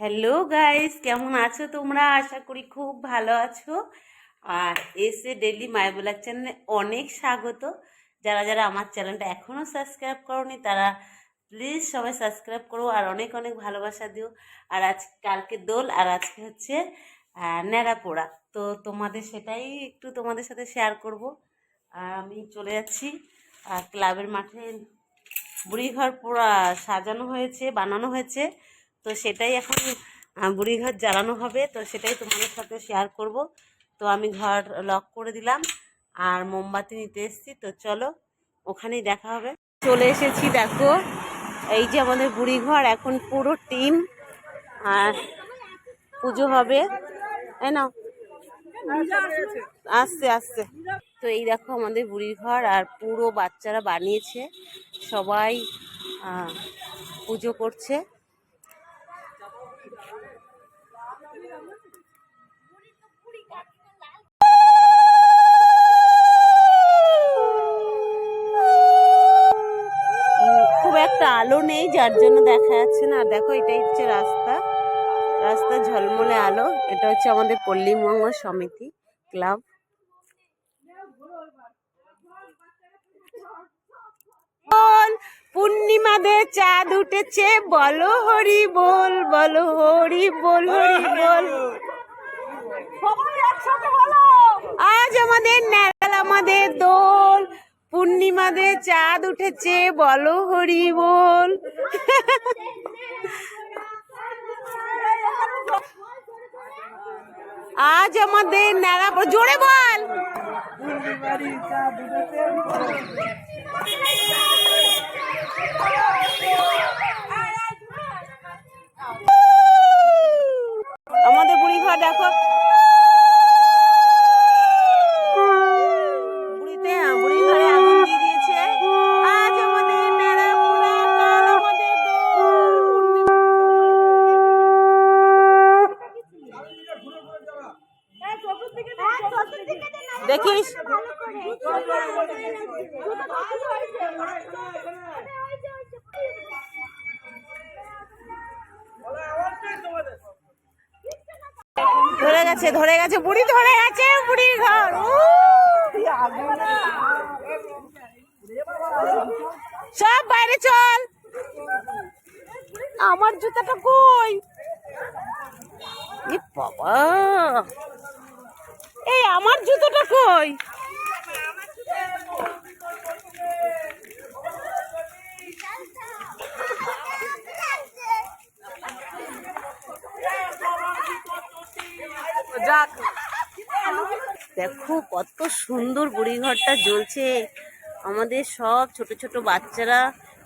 Hello guys কেমন আছো তোমরা? আশা করি খুব ভালো আছো। আর এসে ডেলি মাই ব্লগ চ্যানেলে অনেক স্বাগত। যারা যারা আমার চ্যানেলটা এখনও সাবস্ক্রাইব করনি, তারা প্লিজ সবাই সাবস্ক্রাইব করো আর অনেক অনেক ভালোবাসা দিও। আর আজ কালকে দোল, আর আজকে হচ্ছে ন্যাড়া পোড়া। তো তোমাদের সেটাই একটু তোমাদের সাথে শেয়ার করব। আর আমি চলে যাচ্ছি। ক্লাবের মাঠে বুড়িঘর পোড়া সাজানো হয়েছে, বানানো হয়েছে। তো সেটাই এখন বুড়িঘর জ্বালানো হবে, তো সেটাই তোমাদের সাথে শেয়ার করব। তো আমি ঘর লক করে দিলাম, আর মোমবাতি নিতে এসেছি, তো চলো ওখানেই দেখা হবে। চলে এসেছি, দেখো, এই যে আমাদের বুড়িঘর, এখন পুরো টিম, আর পুজো হবে। তাই না আসছে আসছে। তো এই দেখো আমাদের বুড়ির ঘর আর পুরো বাচ্চারা বানিয়েছে, সবাই পুজো করছে। খুব একটা আলো নেই, যার জন্য দেখা যাচ্ছে না। আর দেখো, এটাই হচ্ছে রাস্তা। রাস্তা ঝলমলে আলো। এটা হচ্ছে আমাদের পল্লী মঙ্গল সমিতি ক্লাব। পূর্ণিমাদের চাঁদ উঠেছে বলো হরি বল বলো হরি বল হরি বল। আজ আমাদের ন্যাড়াল আমাদের দোল পূর্ণিমাদের চাঁদ উঠেছে বলো হরি বল। আজ আমাদের ন্যাড়া জোরে বল। আমাদের বুড়ি ঘর দেখো। বুড়িতে ধরে গেছে ধরে গেছে, বুড়ি ধরে গেছে, বুড়ির ঘর। সব বাইরে চল। আমার জুতাটা কই? বাবা। এই আমার জুতোটা কই? দেখো কত সুন্দর বুড়িঘরটা জ্বলছে। আমাদের সব ছোট ছোট বাচ্চারা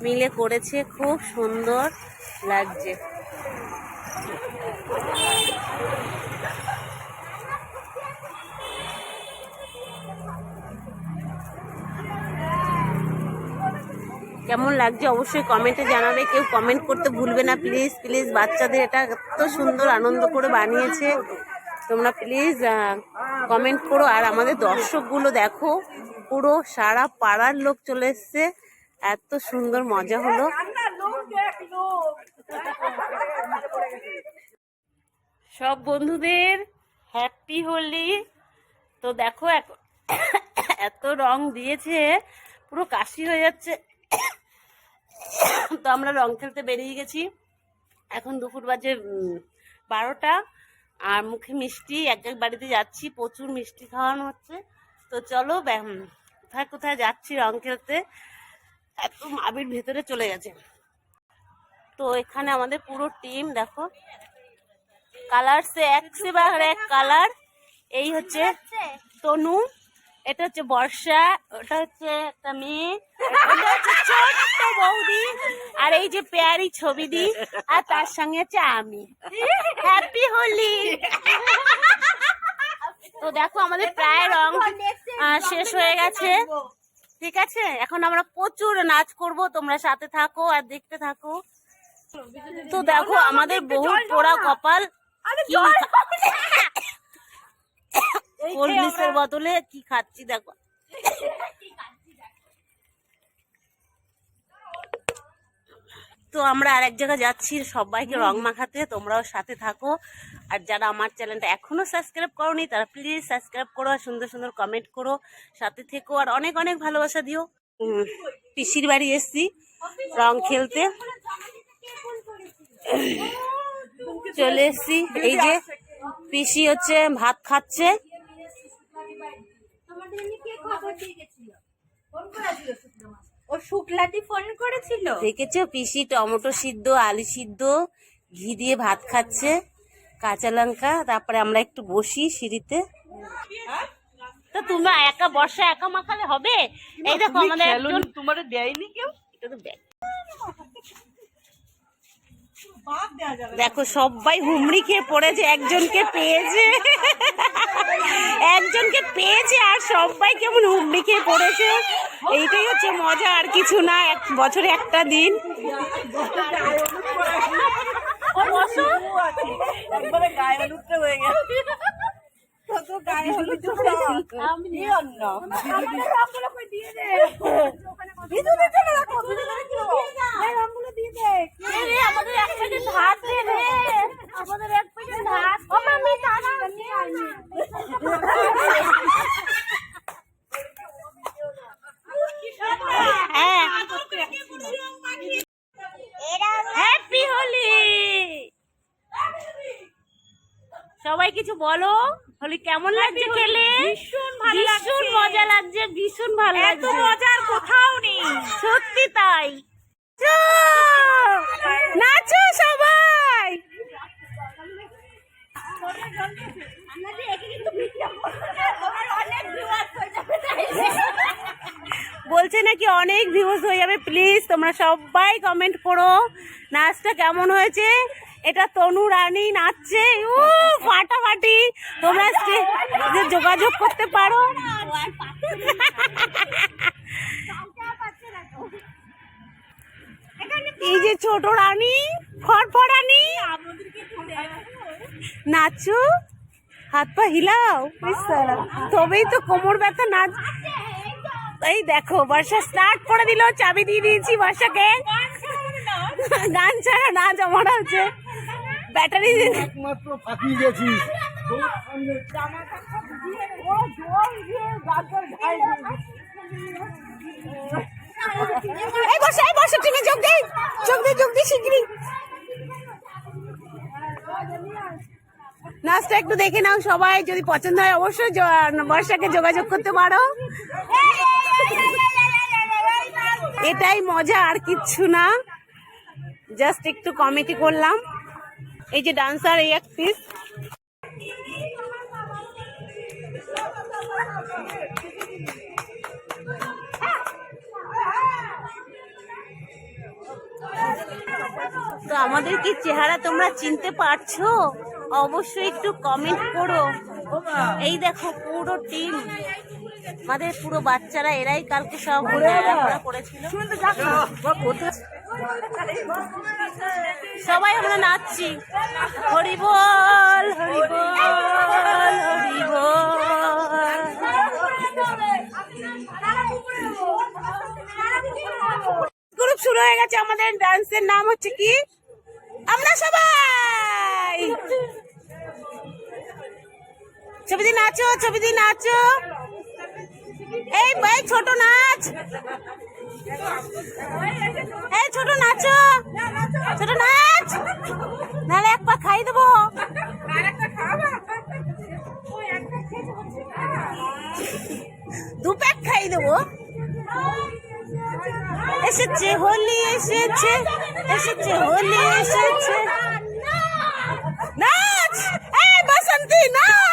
মিলে করেছে, খুব সুন্দর লাগছে। কেমন লাগছে অবশ্যই কমেন্টে জানাবে, কেউ কমেন্ট করতে ভুলবে না। প্লিজ প্লিজ, বাচ্চাদের এটা এত সুন্দর আনন্দ করে বানিয়েছে। তোমরা প্লিজ কমেন্ট করো। আর আমাদের দর্শকগুলো দেখো, পুরো সারা পাড়ার লোক চলে এসছে। এত সুন্দর মজা হলো। সব বন্ধুদের হ্যাপি হোলি। তো দেখো এত রং দিয়েছে, পুরো কাশি হয়ে যাচ্ছে। তো আমরা রং খেলতে বেরিয়ে গেছি। এখন দুপুর বাজে বারোটা। আর মুখে মিষ্টি এক এক বাড়িতে যাচ্ছি প্রচুর মিষ্টি খাওয়ানো হচ্ছে। তো চলো কোথায় কোথায় যাচ্ছি রং খেলতে এত আবির ভেতরে চলে গেছে। তো এখানে আমাদের পুরো টিম দেখো। কালার সে এক সে এক কালার এই হচ্ছে তনু এটা হচ্ছে বর্ষা ওটা হচ্ছে একটা মেয়ে হচ্ছে ছোট্ট বৌদি আর এই যে পেয়ারি ছবি দি আর তার সঙ্গে হচ্ছে আমি। হ্যাপি হোলি তো দেখো আমাদের প্রায় রং শেষ হয়ে গেছে। ঠিক আছে? এখন আমরা প্রচুর নাচ করব তোমরা সাথে থাকো আর দেখতে থাকো। তো দেখো আমাদের বহু পোড়া কপাল কোল্ড ড্রিঙ্কসের কি খাচ্ছি দেখো। তো আমরা আর এক জায়গায় যাচ্ছি সবাইকে রং মাখাতে তোমরাও সাথে থাকো। আর যারা আমার চ্যানেলটা এখনও সাবস্ক্রাইব করোনি তারা প্লিজ সাবস্ক্রাইব করো আর সুন্দর সুন্দর কমেন্ট করো। সাথে থেকো আর অনেক অনেক ভালোবাসা দিও। পিসির বাড়ি এসছি রং খেলতে। চলে এসছি। এই যে পিসি হচ্ছে ভাত খাচ্ছে। ও শুক্লাটি ফোন করেছিল? দেখেছ পিসি টমেটো সিদ্ধ আলু সিদ্ধ ঘি দিয়ে ভাত খাচ্ছে কাঁচা লঙ্কা তারপরে আমরা একটু বসি সিঁড়িতে। তো তোমরা একা বর্ষা একা মাখালে হবে? এই দেখো আমাদের একজন তোমার দেয়নি কেউ? এটা তো দেখ। দেখো সবাই হুমড়ি খেয়ে পড়েছে একজনকে পেয়েছে। একজনকে পেয়েছে আর সবাই কেমন হুমড়ি খেয়ে পড়েছে। এইটাই হচ্ছে মজা, আর কিছু না, এক বছরে একটা দিন। আমাদের এক প্যাকেট ভাত আমাদের এক প্যাকেট ভাত ও মামি দাঁড়া হ্যাঁ। হ্যাপি হোলি সবাই কিছু বলো? হোলি কেমন লাগছে খেলে? ভীষণ ভালো ভীষণ মজা লাগছে ভীষণ ভালো এত মজার কোথাও নেই। সত্যি তাই। নাচো সবাই। বলছে নাকি অনেক ভিউজ হয়ে যাবে। প্লিজ তোমরা সবাই কমেন্ট করো। নাচটা কেমন হয়েছে? এটা তনু রানী নাচছে। ও ফাটাফাটি। তোমরা যে যোগাযোগ করতে পারো। এই যে ছোট রানী ফরফরানি নাচো? হাত পা হিলাও। তবেই তো কোমর ব্যথা নাচ এই দেখো বর্ষা স্টার্ট করে দিল চাবি দিয়ে দিয়েছি বর্ষাকে। গান ছাড়া না আমার হচ্ছে ব্যাটারি একমাত্র ফাঁকি গেছিস এই বর্ষা এই বর্ষা ট্রেনে যোগ দে। যোগ দে যোগ দে শিগগিরই। নাচটা একটু দেখে নাও সবাই, যদি পছন্দ হয় অবশ্যই বর্ষাকে যোগাযোগ করতে পারো। এটাই মজা, আর কিচ্ছু না। জাস্ট একটু কমেডি করলাম। এই যে ডান্সার, এই এক পিস তো আমাদের কি চেহারা তোমরা চিনতে পারছ? অবশ্যই একটু কমেন্ট করো। এই দেখো পুরো টিম আমাদের পুরো বাচ্চারা এরাই কালকে সব করেছিল। সবাই আমরা নাচছি। হরি বল হরি বল হরি গ্রুপ শুরু হয়ে গেছে আমাদের ডান্সের নাম হচ্ছে কি? আমরা সবাই! ছবি দিয়ে নাচো, ছবি দিয়ে নাচো। এই ভাই, ছোট নাচ। এই ছোট নাচো। ছোট নাচ। নাহলে এক পা খাই দেবো। দু প্যাক খাই দেবো। এসেছে, হোলি এসেছে এসেছে, হোলি এসেছে। নাচ! এই, বসন্তী, নাচ!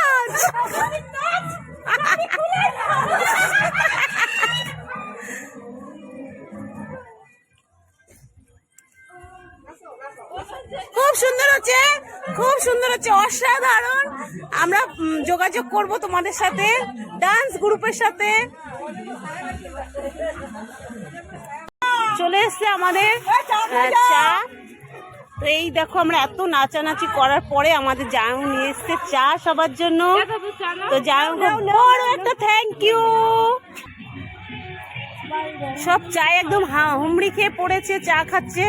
খুব সুন্দর হচ্ছে, খুব সুন্দর হচ্ছে, অসাধারণ। আমরা যোগাযোগ করব তোমাদের সাথে ডান্স গ্রুপের সাথে। চলে এসছে আমাদের চা। তো এই দেখো আমরা এত নাচানাচি করার পরে আমাদের জায়ং নিয়ে এসছে চা সবার জন্য। তো জায়ং বড় একটা থ্যাংক ইউ সব চা একদম হা- হুমড়ি খেয়ে পড়েছে চা খাচ্ছে।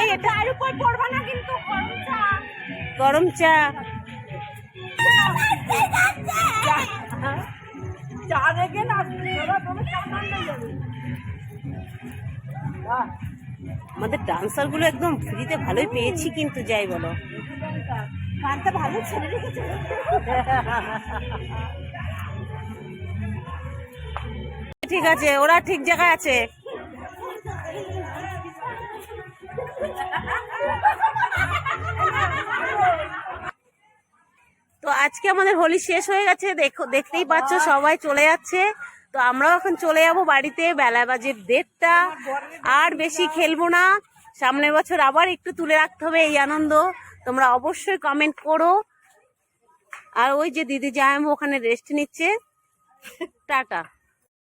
এই এটা আর উপর পড়বা না কিন্তু গরম চা। গরম চা। চা রেখে না আমাদের ডান্সারগুলো একদম ফ্রিতে ভালোই পেয়েছি কিন্তু যাই বলো। গানটা ভালো ছেলে রেখেছে। ঠিক আছে ওরা ঠিক জায়গায় আছে। তো আজকে আমাদের হোলি শেষ হয়ে গেছে দেখো দেখতেই পাচ্ছ সবাই চলে যাচ্ছে। তো আমরাও এখন চলে যাব বাড়িতে, বেলা বাজে দেড়টা। আর বেশি খেলব না। সামনের বছর আবার একটু তুলে রাখতে হবে এই আনন্দ। তোমরা অবশ্যই কমেন্ট করো। আর ওই যে দিদি জায়াম ওখানে রেস্ট নিচ্ছে। টাটা।